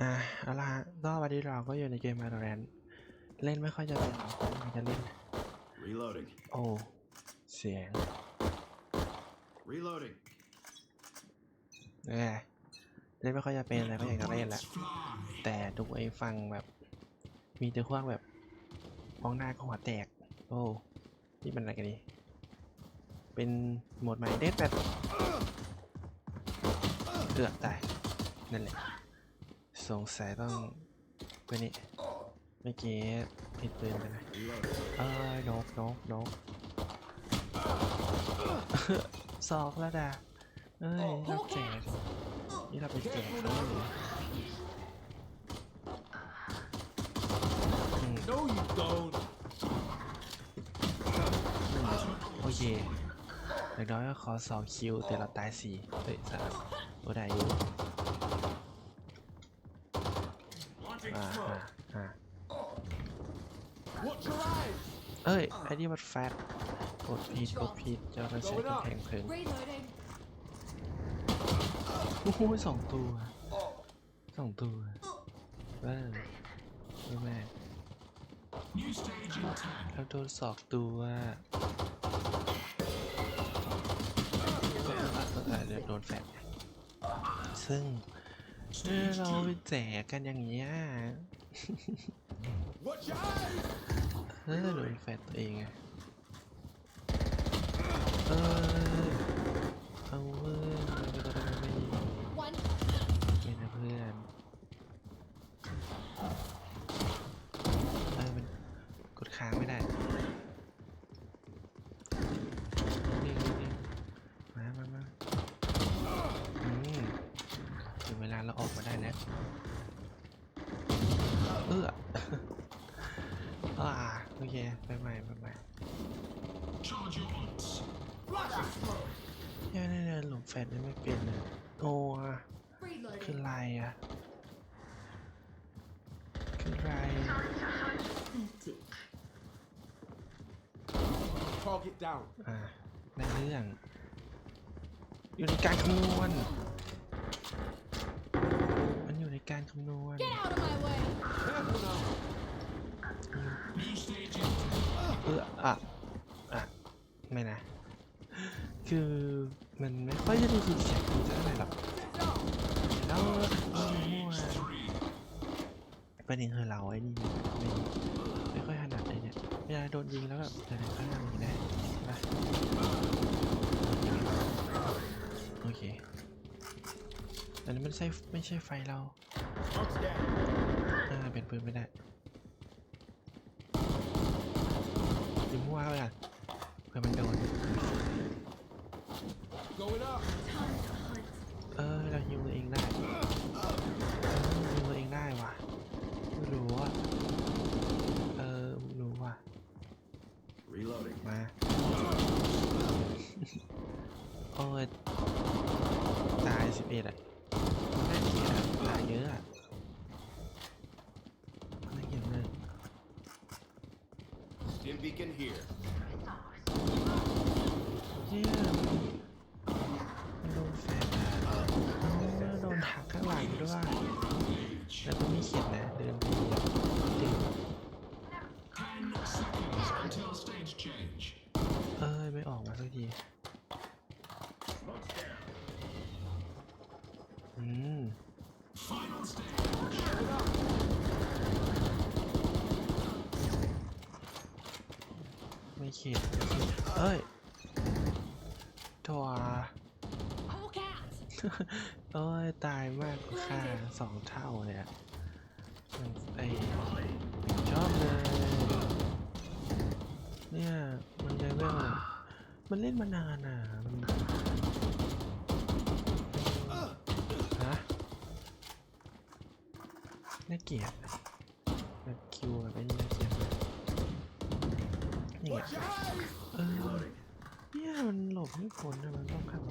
อ่าเอาละฮะก็วันนี้เราก็อยู่ในเกม Valorant เล่นไม่ค่อยจะเป็นหรอกมันจะเล่น Reloading. โอ้เสียง Reloading. เออเล่นไม่ค่อยจะเป็นอะไรก็อยากจะเล่นแหละ แต่ดูไอ้ฟังแบบ มีแต่พวกแบบมองหน้าก็หัวแตก โอ้นี่มันอะไรกันนี่เป็นโหมดใหม่เด็ดแบบเกือบตายนั่นแหละ สงสัยต้องไปนี่เมื่อกี้ผิดปืนไปนะ Reloading. เอ้ยนกนกนกสอกแล้วดาเอ้ยเราแจกนี่เราไปแจกเขาอยู่อืม No, you don't. โอเคอย่างน้อยก็ขอสองคิวแต่เราตายสี่เฮ้ยสามโอ้ได้อยู่ อ่าอ่าอ่าเอ้ยไอ้นี่มันแฟตกดผิดกดผิดจะมาใช้กำแพงเพลิง Reloading. โอ้โหสองตัวสองตัวเออรู้ไหม New stage in ten. แล้วโดนสอกตัวก็อาจจะโดนแฟดซึ่ง เออเราไปแจกกันอย่างเงี้ย Watch your eyes. เออโดนแฟดตัวเองอะเออเอาเว้ยมันก็จะไม่ดี One. เป็นนะเพื่อนเออมันกดค้างไม่ได้นี่นี่นี่มามามาอืมถึงเวลาเราออกมาได้แล้ว เออ อ่าโอเค ไปใหม่ไปใหม่ Charge your odds. Flashing smoke. เนี่ยเนี่ยเนี่ยหลงแฟนไม่เป็นเลยโอ้อะคือ Reloading. อะไรอะคืออะไร Target down. อ่าในเรื่อง อยู่ในการคำนวณ มันอยู่ในการคำนวณ Get out of my way. Careful now. เอออะอะไม่นะ คือมันไม่ค่อยจะได้ยินเสียงคุณเท่าไหร่หรอกแล้วมั่วประเด็นคือเราไอ้นี่ไม่ไม่ค่อยถนัดเลยเนี่ยเวลาโดนยิงแล้วแบบอะไรก็ทำอย่างนี้ได้ไปโอเคอันนี้มันใช่ไม่ใช่ไฟเราอ่าเป็นปืนไม่ได้ยิง มั่วเข้าไปก่อนเพื่อมันโดน Going up. เออเราฮิวตัวเองได้เออฮิวตัวเองได้ว่ะไม่รู้อะเออไม่รู้ว่ะ Reloading. มาโอ้ยตายสิบเอ็ดอะ here. ขียนไม่เอ้ยทัวเอ้ย ตายมากกว่าค่าสองเท่าเลยอะไอชอบเลย เนี่ย มันเลเวลมันเล่นมานานอะ มันฮะน่าเกียดอะแบบคิวแบบไอ้นี่ นี่ยเออเนี่ยมันหลบไม่พ้นนะมันต้องขับ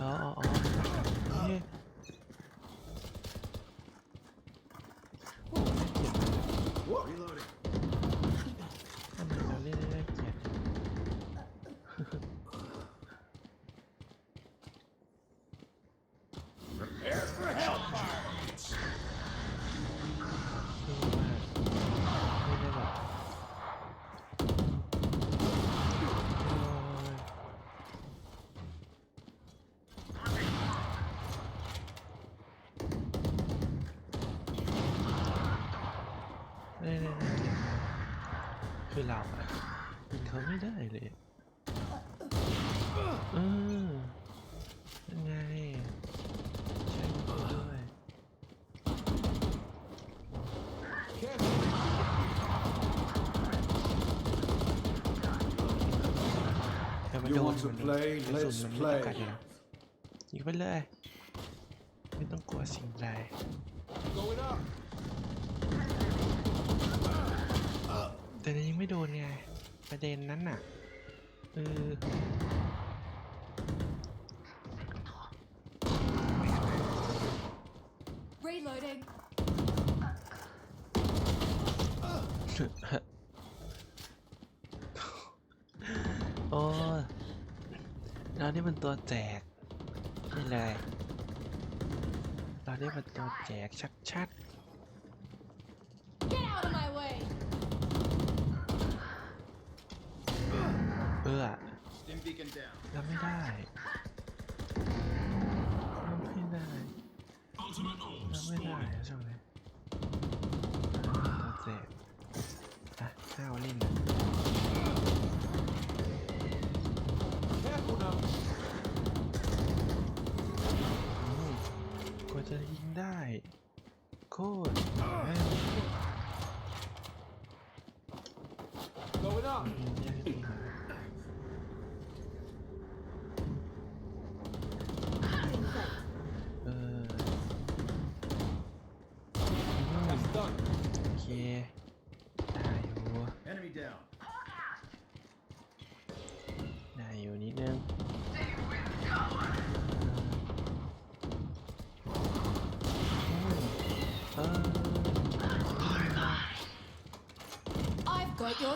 อ๋ออ๋อเนี่ยอ้น่าเกลียด Reloading. ทำไมเราเล่นได้น่าเกลียด Prepare for hellfire. คือ เราอะยิงเขาไม่ได้เลยเออยังไงใช่เขาด้วย Careful. แต่มัน You โดน want to มันโดน play? กระสุน Let's มันไม่จำกัด play. อยู่แล้วยิงไปเลย ไม่ต้องกลัวสิ่งใด Going up. แต่ยังไม่โดนไง ประเด็นนั้นน่ะเออ Reloading. โอ้ยเรานี่มันตัวแจกนี่เลยเรานี่มันตัวแจกชัด Get แล้วไม่ได้แล้วไม่ได้แล้วไม่ได้ใช่ไหมเจ็บอะถ้วลิ้นะค่คุอากว่าจะยิงได้ โคตร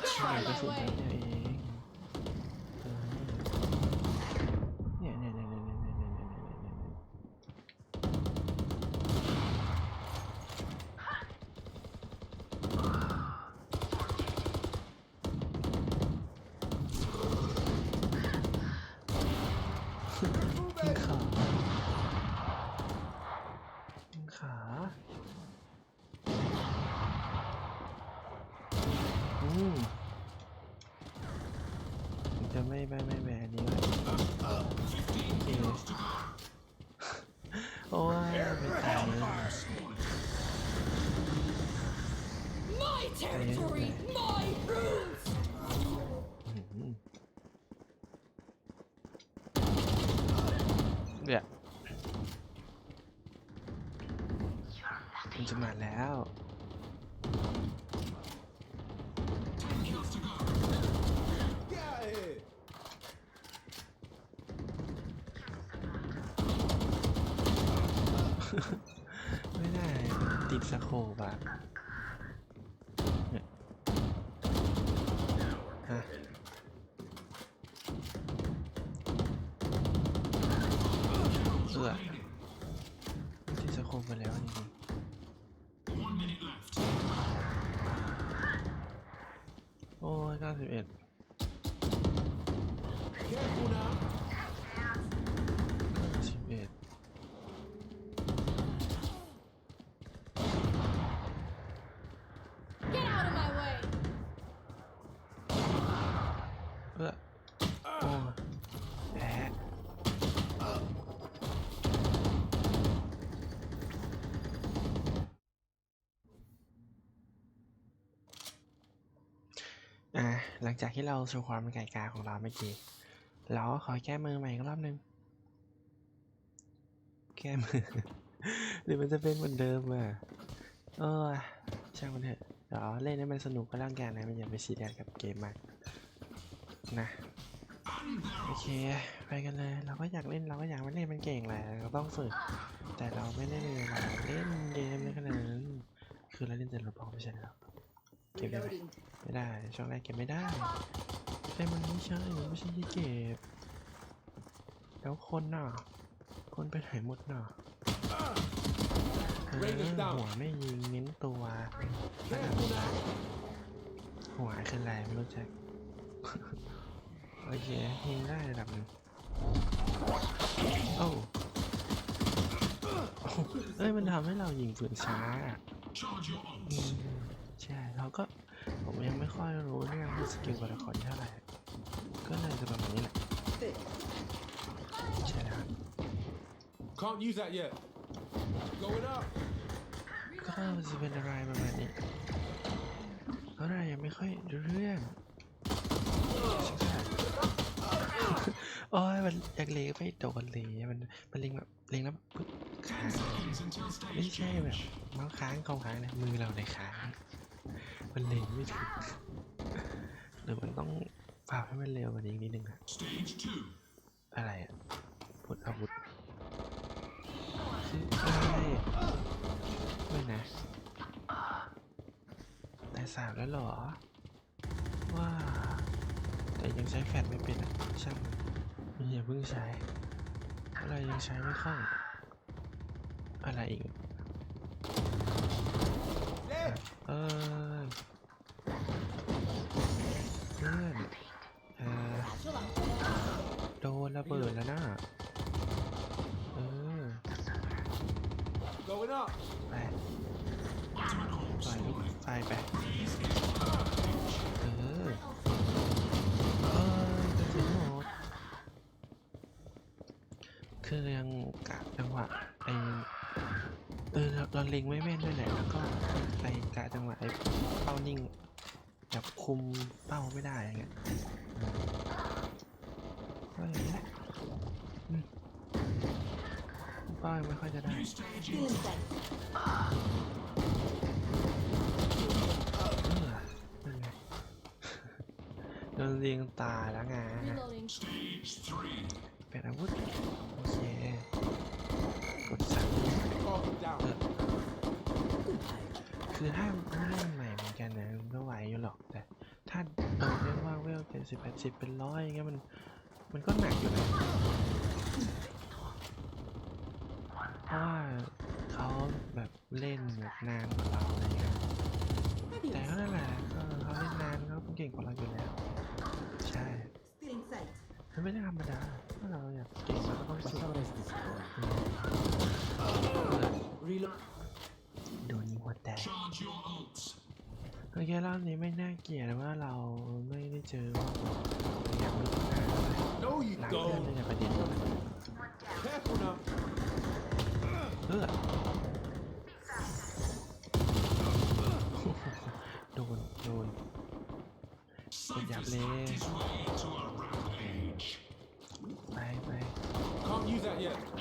去哪个直？ จะไม่ไม่ไม่แบนนี้เลยโอเคโอ้ยไม่ตายเลย My territory, my rules. อืมเนี่ยมันจะมาแล้ว ไม่ได้ติดสโคปอะเนี่ยฮะเอือติดสโคปไปแล้วจริงโอ้ยเก้าสิบเอ็ด หลังจากที่เราโชว์ความเป็นไก่กาของเราเมื่อกี้ เราก็ขอแก้มือใหม่อีกรอบหนึงแก้มือ หรือมันจะเป็นเหมือนเดิมอะเออช่างมันเถอะเดี๋ยวเล่นให้มันสนุกก็แล้วกันนะมันอย่าไปซีเรียสกับเกมมากนะโอเค ไปกันเลย เราก็อยากเล่นเราก็อยากมาเล่นมันเก่งแหละเราต้องฝึก แต่เราไม่ได้เลยเราเล่นเกมในขนาดนั้นคือเราเล่นแต่เราบอกไม่ใช่หรอ เก็บได้ไหม Reloading. ไม่ได้ ช่องแรกเก็บไม่ได้แต่มันไม่ใช่มันไม่ใช่ที่เก็บ แล้วคนน่ะ คนไปไหนหมดน่ะเออ Rain is down หัวไม่ยิงเน้นตัว Careful now. หัวคืออะไรไม่รู้จักโอเคยิงได้ระดับหนึ่งโอ้าเอ้ยมันทำให้เรายิงปืนช้าอะอืม ใช่เราก็ผมยังไม่ค่อยรู้เรื่องสกิลตัวละครเท่าไหร่ก็เลยจะประมาณนี้แหละใช่แล้ว Can't use that yet. Going up. ก็จะเป็นอะไรประมาณนี้เพราะเรายังไม่ค่อยรู้เรื่องใช่โอ้ยมันอยากเลงไม่โดนเลยมันมันเลงแบบเลงแล้วปึ๊บค้างไม่ใช่แบบเมาส์ค้างคอมค้างนะมือเราในยค้าง มันเลงไม่ถึงหรือมันต้องปรับให้มันเร็วกว่านี้อีกนิดนึงอะอะไรอะพุทอาวุธคืออะไรไม่นะแต่สามแล้วหรอ ว่าแต่ยังใช้แฟลชไม่เป็นอะช่างมันอย่าเพิ่งใช้อะไรยังใช้ไม่คล่องอะไรอีกเออ คือยังกะจังหวะไอเออเราเล็งไม่แม่นด้วยแหละแล้วก็ไปกะจังหวะไอเป้านิ่งแบบคุมเป้าไม่ได้อย่างเงี้ยก็อย่างนี้แหละเป้ายังไม่ค่อยจะได้เออโดนเรียงตายแล้วไง Reloading. เป็นอาวุธโอเคกดสั่งคือถ้าผู้เล่นใหม่เหมือนกันนะมันก็ไหวอยู่หรอกแต่ ถ้าเอาเรียกว่าเวลเจ็ดสิบแปดสิบเป็นร้อยอย่างเงี้ยมันมันก็หนักอยู่นะเพราะว่าเขาแบบเล่นแบบนานกว่าเราอะไรเงี้ยแต่ก็นั่นแหละก็เขาเล่นนานเขาเก่งกว่าเราอยู่แล้ว ใช่มันไม่ได้ธรรมดา ถ้าเราอยากเก่งเราก็ต้องฝึก Reload. โดนยิงหัวแตกโอเครอบนี้ไม่น่าเกลียดว่าเราไม่ได้เจอว่าอยากรู้หน้า No, you หลังเรื่อง don't. ไม่ใช่ประเด็น Careful now. เออโดนโดนกดยับเลย Can't use that yet.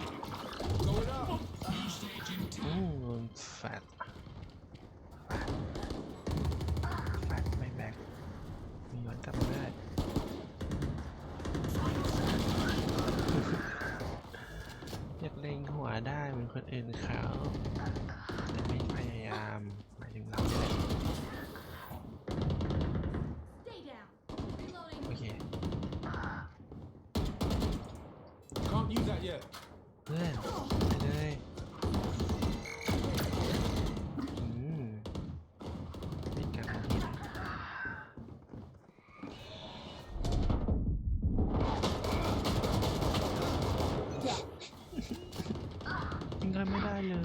เลย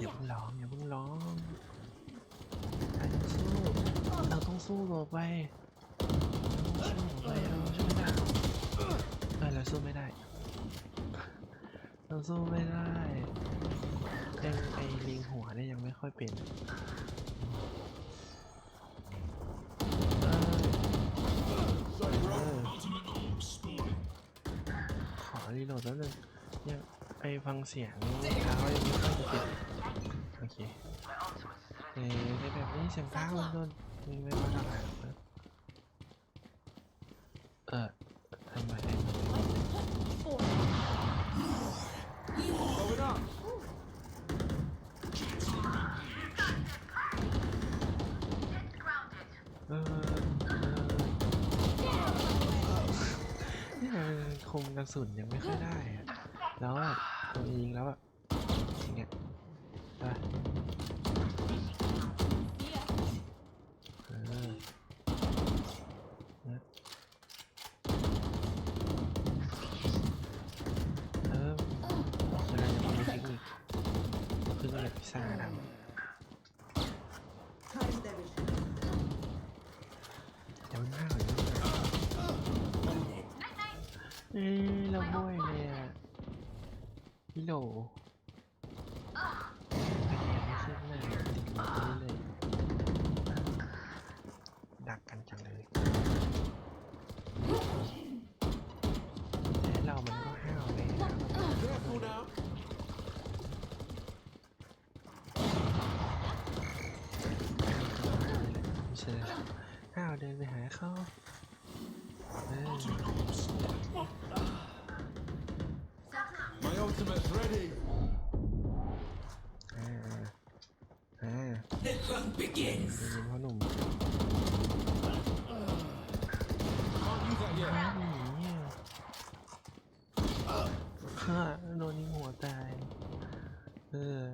อย่าเพิ่งร้องอย่าเพิ่งร้องเราต้องสู้เราต้องสู้ต่อไปเราต้องสู้ต่อไปเราช่วยไม่ได้เออเราสู้ไม่ได้เราสู้ไม่ได้ยังไอลิงหัวเนี่ยยังไม่ค่อยเป็นเออ Sorry, เอ bro. อขอรีโหลดแล้วนึงยัง ไอฟังเสียงเท้าอยังไม่ค่อยจะเป็นโอเคเออในแบบนี้เสียงเท้ามันโดนมันไม่ค่อยเท่าไหร่เออทำไมไอ้ Four. Going up. เออเออนี่มันคุมกระสุนยังไม่ค่อยได้ แล้วอะ มันยิงแล้วอะอย่างเงี้ยไปเออเวลาจะทำเทคนิคคือก็เลยพิซซ่าทำเดี๋ยวหน้เลยเอ้ยเราบ้วยเลยอะ พี่โลอันนี้ไม่ขึ้นหน้าติดนี้เลย ดักกันจังเลยแต่เรามันก็ห้าวเลยนะไม่ใช่ห้าวเดินไปหาเขาเออ ultimate's ready. อ่าอ่าได้ยินพ่อหนุ่ม Can't use that อ้า yet. วหนีอะฮ่าโดนยิงหัวตาย เออ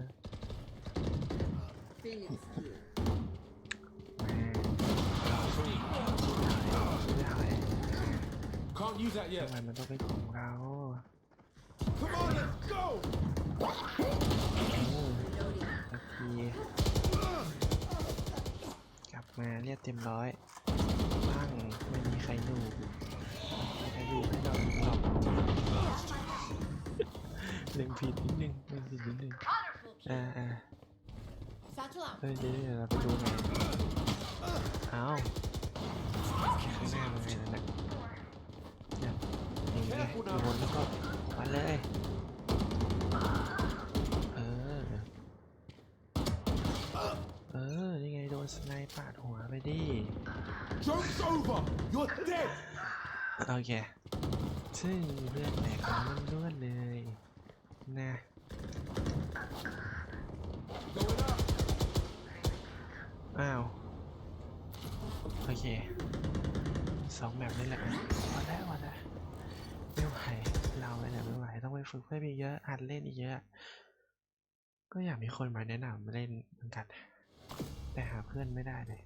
Phoenix here. แม่ไม่หาย Can't use that ทำ yet. ไมมันต้องเป็นของเรา มาเรียกเต็มร้อยปั้งไม่มีใครดูไม่มีใครดูให้เราหรอกเล็งผิดนิดนึงเล็งผิดนิดนึงอ่าอ่าเฮ้ยเดี๋ยวเราไปดูหน่อยเอาข้างหน้ามันไงนั่นน่ะเนี่ยอย่างเงี้ยอยู่บนแล้วก็มาเลย สไนป์ปาดหัวไปดิ Joke's over. You're dead. โอเคซึ่งเลือดแตกของมันล้วนๆเลย นะ Going up. อ้าว โอเค สองแบบนี่แหละพอแล้วพอแล้วไม่ไหวเราเลยเนี่ยไม่ไหวต้องไปฝึกเพิ่มอีกเยอะอัดเล่นอีกเยอะ ก็อยากมีคนมาแนะนำมาเล่นเหมือนกัน แต่หาเพื่อนไม่ได้เลย